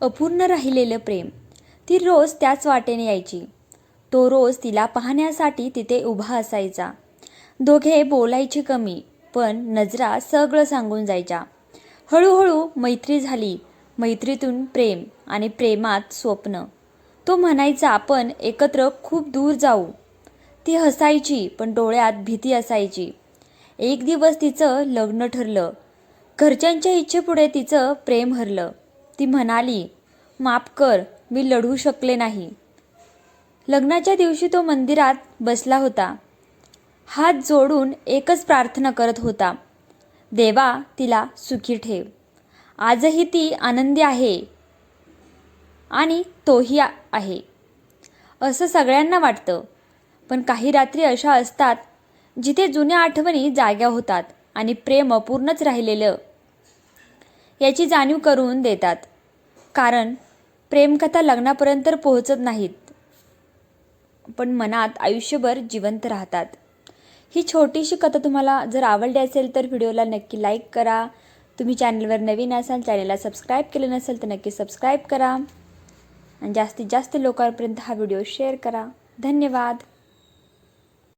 अपूर्ण राहिलेलं प्रेम. ती रोज त्याच वाटेने यायची. तो रोज तिला पाहण्यासाठी तिथे उभा असायचा. दोघे बोलायचे कमी पण नजरा सगळं सांगून जायच्या. हळूहळू मैत्री झाली. मैत्रीतून प्रेम आणि प्रेमात स्वप्न. तो म्हणायचा आपण एकत्र खूप दूर जाऊ. ती हसायची पण डोळ्यात भीती असायची. एक दिवस तिचं लग्न ठरलं. घरच्यांच्या इच्छेपुढे तिचं प्रेम हरलं. ती म्हणाली माफ कर मी लढू शकले नाही. लग्नाच्या दिवशी तो मंदिरात बसला होता. हात जोडून एकच प्रार्थना करत होता देवा तिला सुखी ठेव. आजही ती आनंदी आहे आणि तोही आहे. असं सगळ्यांना वाटतं. पण काही रात्री अशा असतात जिथे जुन्या आठवणी जाग्या होतात आणि प्रेम अपूर्णच राहिलेलं. याची जाणीव करून देतात. कारण प्रेमकथा लग्नापर्यंत पोहोचत नाहीत. पण मनात आयुष्यभर जिवंत राहतात. ही छोटीशी कथा तुम्हाला जर आवडली असेल तर व्हिडिओला नक्की लाईक करा. तुम्ही चॅनलवर नवीन असाल चॅनलला सबस्क्राईब केलं नसेल तर नक्की सबस्क्राईब करा. आणि जास्तीत जास्त लोकांपर्यंत हा व्हिडिओ शेअर करा. धन्यवाद.